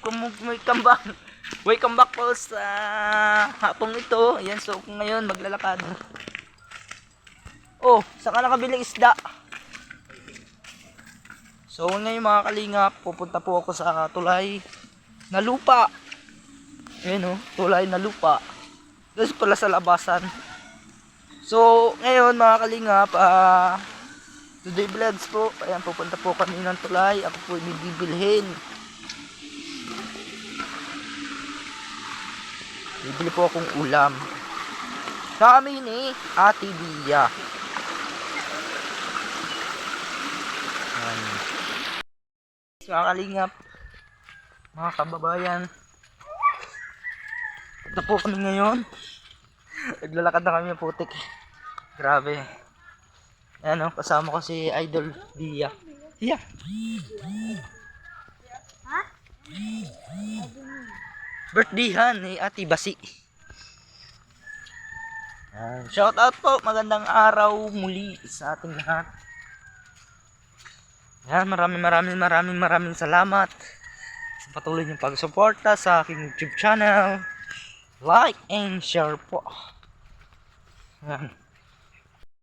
welcome back. Welcome back po sa hapong ito. Ayan, so ngayon maglalakad. Oh, saan ka nakabiling isda? So ngayon mga kalingap, pupunta po ako sa tulay na lupa. Ayan oh, tulay na lupa. Doon pala sa labasan. So ngayon mga kalingap, ah... Today vlogs po, ayan pupunta po kami ng tulay, ako po may bibilhin. Bibili po akong ulam. Sa amin ni Ate Bia. Mga kalingap, mga kababayan, punta po kami ngayon. Naglalakad na kami putik. Grabe. Ayan o, kasama ko si Idol Dia. Dia. Birthdayhan ni Ate Basi. Shout out po, magandang araw muli sa ating lahat. Ayan, maraming maraming maraming maraming salamat sa patuloy niyong pagsuporta sa aking YouTube channel. Like and share po. Ayan.